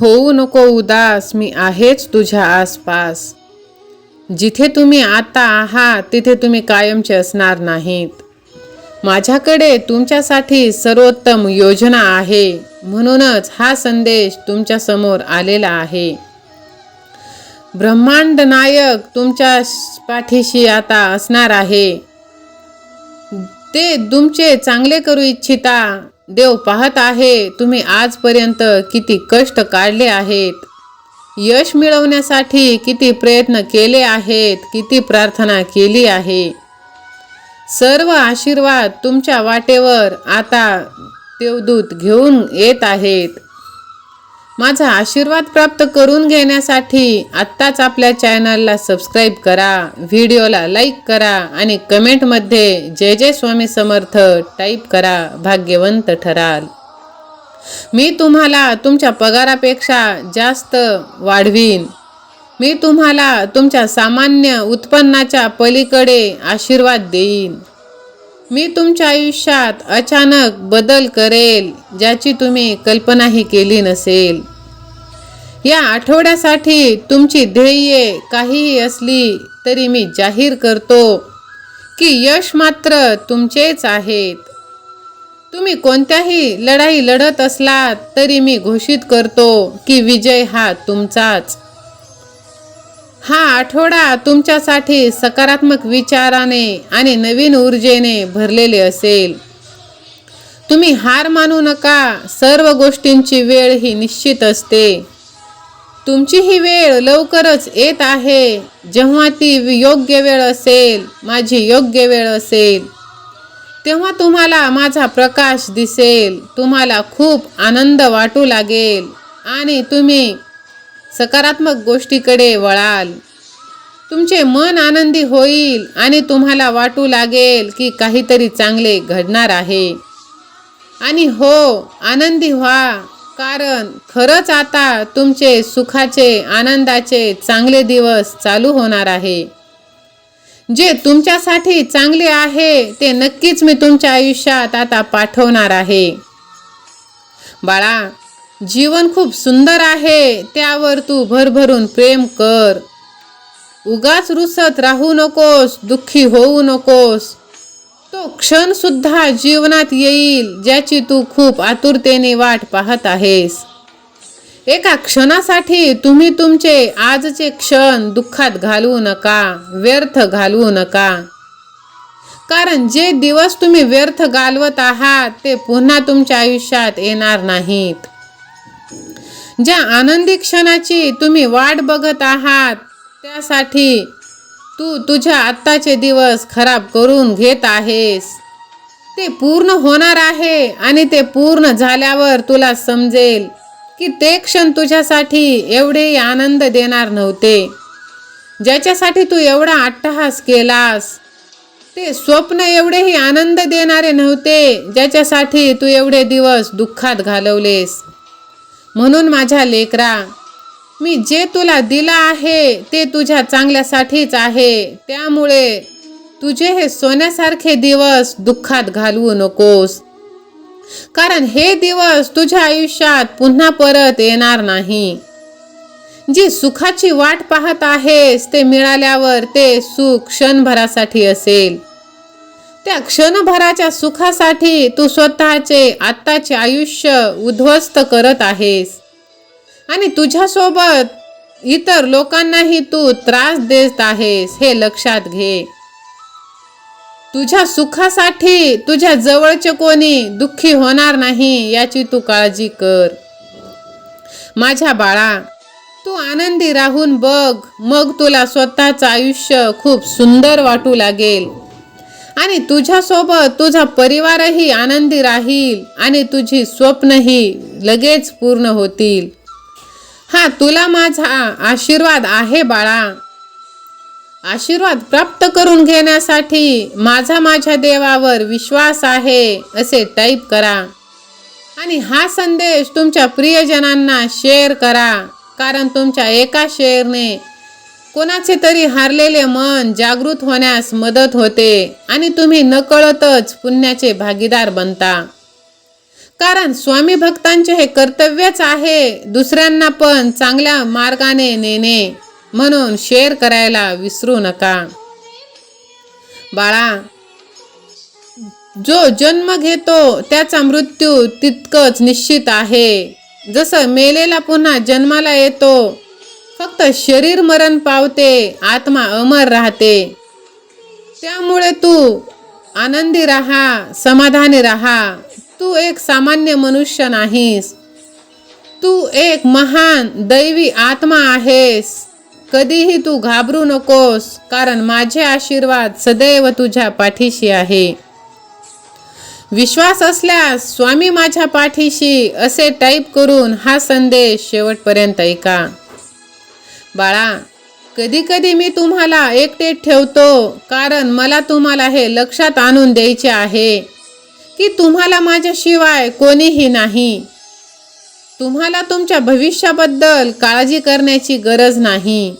होऊ नको उदास मी आहेच तुझ्या आसपास. जिथे तुम्ही आता आहात तिथे तुम्ही कायमचे असणार नाहीत. माझ्याकडे तुमच्यासाठी सर्वोत्तम योजना आहे. म्हणूनच हा संदेश तुमच्यासमोर आलेला आहे. ब्रह्मांड नायक तुमच्या पाठीशी आता असणार आहे. ते तुमचे चांगले करू इच्छिता. देव पाहत आहे तुम्ही आजपर्यंत किती कष्ट काढले आहेत. यश मिळवण्यासाठी किती प्रयत्न केले आहेत किती प्रार्थना केली आहे. सर्व आशीर्वाद तुमच्या वाटेवर आता देवदूत घेऊन येत आहेत. माझा आशीर्वाद प्राप्त करून घेण्यासाठी आत्ताच आपल्या चॅनलला सबस्क्राईब करा व्हिडिओला लाईक करा आणि कमेंटमध्ये जय जय स्वामी समर्थ टाईप करा भाग्यवंत ठराल. मी तुम्हाला तुमच्या पगारापेक्षा जास्त वाढवीन. मी तुम्हाला तुमच्या सामान्य उत्पन्नाच्या पलीकडे आशीर्वाद देईन. मी तुमच्या आयुष्यात अचानक बदल करेल ज्याची तुम्ही कल्पनाही केली नसेल. या आठवड्यासाठी तुमची ध्येये काहीही असली तरी मी जाहीर करतो की यश मात्र तुमचेच आहेत. तुम्ही कोणत्याही लढाई लढत असलात तरी मी घोषित करतो की विजय हा तुमचाच. हा आठवडा तुमच्यासाठी सकारात्मक विचाराने आणि नवीन ऊर्जेने भरलेले असेल. तुम्ही हार मानू नका सर्व गोष्टींची वेळ ही निश्चित असते. तुमची ही वेळ लवकरच येत आहे. जेव्हा ती योग्य वेळ असेल माझी योग्य वेळ असेल. तेव्हा तुम्हाला माझा प्रकाश दिसेल. तुम्हाला खूप आनंद वाटू लागेल. आणि तुम्ही सकारात्मक गोष्टीकडे वळाल. तुमचे मन आनंदी होईल आणि तुम्हाला वाटू लागेल की काहीतरी चांगले घडणार आहे. आणि हो आनंदी व्हा. कारण खरंच आता तुमचे सुखाचे आनंदाचे चांगले दिवस चालू होणार आहे. जे तुमच्यासाठी चांगले आहे ते नक्कीच मी तुमच्या आयुष्यात आता पाठवणार आहे. बाळा जीवन खूप सुंदर आहे त्यावर तू भरभरून प्रेम कर. उगाच रुसत राहू नकोस दुःखी होऊ नकोस. तो क्षण सुद्धा जीवनात येईल ज्याची तू खूप आतुरतेने वाट पाहत आहेस. एका क्षणासाठी तुम्ही तुमचे आजचे क्षण दुःखात घालवू नका व्यर्थ घालवू नका. कारण जे दिवस तुम्ही व्यर्थ घालवत आहात ते पुन्हा तुमच्या आयुष्यात येणार नाहीत. ज्या आनंदी क्षणाची तुम्ही वाट बघत आहात त्यासाठी तू तुझ्या आत्ताचे दिवस खराब करून घेत आहेस. ते पूर्ण होणार आहे आणि ते पूर्ण झाल्यावर तुला समजेल की ते क्षण तुझ्यासाठी एवढेही आनंद देणार नव्हते. ज्याच्यासाठी तू एवढा अट्टहास केलास ते स्वप्न एवढेही आनंद देणारे नव्हते ज्याच्यासाठी तू एवढे दिवस दुःखात घालवलेस. म्हणून माझ्या लेकरा मी जे तुला दिलं आहे ते तुझ्या चांगल्यासाठीच आहे. त्यामुळे तुझे हे सोन्यासारखे दिवस दुःखात घालवू नकोस. कारण हे दिवस तुझ्या आयुष्यात पुन्हा परत येणार नाही. जी सुखाची वाट पाहत आहेस ते मिळाल्यावर ते सुख क्षणभरासाठी असेल. त्या क्षणभराच्या सुखासाठी तू स्वतःचे आत्ताचे आयुष्य उद्ध्वस्त करत आहेस. आणि तुझ्यासोबत इतर लोकांनाही तू त्रास देत आहेस हे लक्षात घे. तुझ्या सुखासाठी तुझ्या जवळचे कोणी दुःखी होणार नाही याची तू काळजी कर. माझ्या बाळा तू आनंदी राहून बघ मग तुला स्वतःचं आयुष्य खूप सुंदर वाटू लागेल. आणि तुझ्यासोबत तुझा परिवारही आनंदी राहील आणि तुझी स्वप्नही लगेच पूर्ण होतील. हा तुला माझा आशीर्वाद आहे बाळा. आशीर्वाद प्राप्त करून घेण्यासाठी माझा माझ्या देवावर विश्वास आहे असे टाईप करा. आणि हा संदेश तुमच्या प्रियजनांना शेअर करा. कारण तुमच्या एका शेअरने कोणाचे तरी हारलेले मन जागृत होण्यास मदत होते आणि तुम्ही नकळतच पुण्याचे भागीदार बनता. कारण स्वामी भक्तांचे हे कर्तव्यच आहे दुसऱ्यांना पण चांगल्या मार्गाने नेणे म्हणून शेअर करायला विसरू नका. बाळा जो जन्म घेतो त्याचा मृत्यू तितकंच निश्चित आहे. जसं मेलेला पुन्हा जन्माला येतो फक्त शरीर मरण पावते आत्मा अमर राहते. त्यामुळे तू आनंदी राहा समाधानी राहा. तू एक सामान्य मनुष्य नाहीस. तू एक महान दैवी आत्मा आहेस. कधीही तू घाबरू नकोस कारण माझे आशीर्वाद सदैव तुझ्या पाठीशी आहे. विश्वास असल्यास स्वामी माझ्या पाठीशी असे टाईप करून हा संदेश शेवटपर्यंत ऐका. बाळा कधी कधी मी तुम्हाला एकटे ठेवतो कारण मला तुम्हाला हे लक्षात आणून द्यायचे आहे. की तुम्हाला माझ्याशिवाय कोणीही नाही. तुम्हाला तुमच्या भविष्याबद्दल काळजी करण्याची गरज नाही.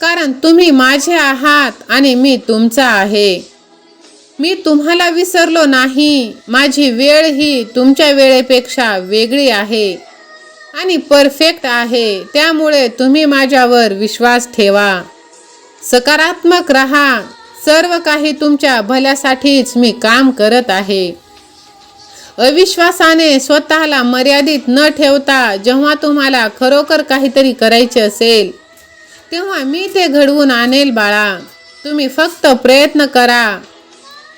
कारण तुम्ही माझे आहात आणि मी तुमचा आहे. मी तुम्हाला विसरलो नाही. माझी वेळ ही तुमच्या वेळेपेक्षा वेगळी आहे आणि परफेक्ट आहे. त्यामुळे तुम्ही माझ्यावर विश्वास ठेवा. सकारात्मक रहा. सर्व काही तुमच्या भल्यासाठीच मी काम करत आहे. अविश्वासाने स्वतःला मर्यादित न ठेवता जेव्हा तुम्हाला खरोखर काहीतरी करायचे असेल तेव्हा मी ते घडवून आणेल बाळा. तुम्ही फक्त प्रयत्न करा.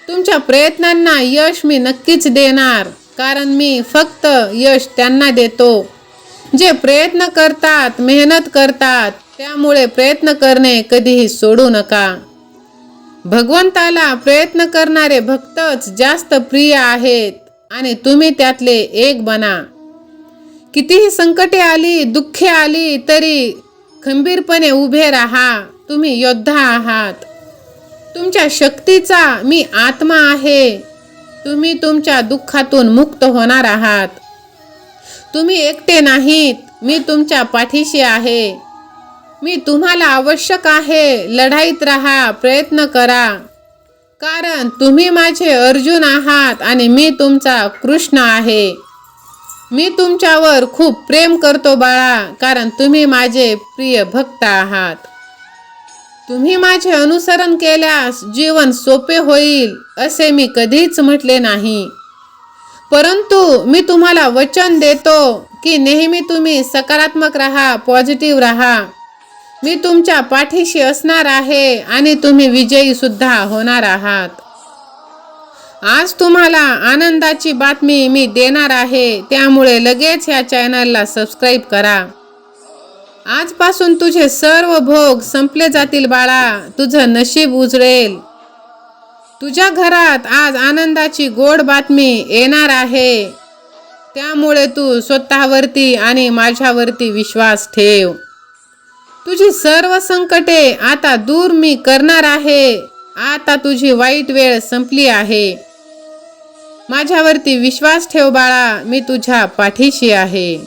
तुमच्या प्रयत्नांना यश मी नक्कीच देणार कारण मी फक्त यश त्यांना देतो. जे प्रयत्न करतात मेहनत करतात त्यामुळे प्रयत्न करणे कधीही सोडू नका. भगवंताला प्रयत्न करणारे भक्तच जास्त प्रिय आहेत. आणि तुम्ही त्यातले एक बना. कितीही संकटे आली दुःखे आली तरी खंबीरपणे उभे राहा. तुम्ही योद्धा आहात. तुमच्या शक्तीचा मी आत्मा आहे. तुम्ही तुमच्या दुःखातून मुक्त होणार आहात. तुम्ही एकटे नाहीत. मी तुमच्या पाठीशी आहे. मी तुम्हाला आवश्यक आहे. लढाईत राहा प्रयत्न करा. कारण तुम्ही माझे अर्जुन आहात आणि मी तुमचा कृष्ण आहे. मी तुमच्यावर खूप प्रेम करतो बाळा कारण तुम्ही माझे प्रिय भक्त आहात. तुम्ही माझे अनुसरण केल्यास जीवन सोपे होईल असे मी कधीच म्हटले नाही. परंतु मी तुम्हाला वचन देतो की नेहमी तुम्ही सकारात्मक राहा पॉझिटिव्ह राहा. मी तुमच्या पाठीशी असणार आहे आणि तुम्ही विजयी सुद्धा होणार आहात. आज तुम्हाला आनंदाची बातमी मी देणार आहे त्यामुळे लगेच ह्या चॅनलला सबस्क्राईब करा. आजपासून तुझे सर्व भोग संपले जातील बाळा तुझं नशीब उजळेल. तुझ्या घरात आज आनंदाची गोड बातमी येणार आहे. त्यामुळे तू स्वतःवरती आणि माझ्यावरती विश्वास ठेव. तुझी सर्व संकटे आता दूर मी करणार आहे. आता तुझी वाईट वेळ संपली आहे. माझ्यावरती विश्वास ठेव बाळा मी तुझ्या पाठीशी आहे.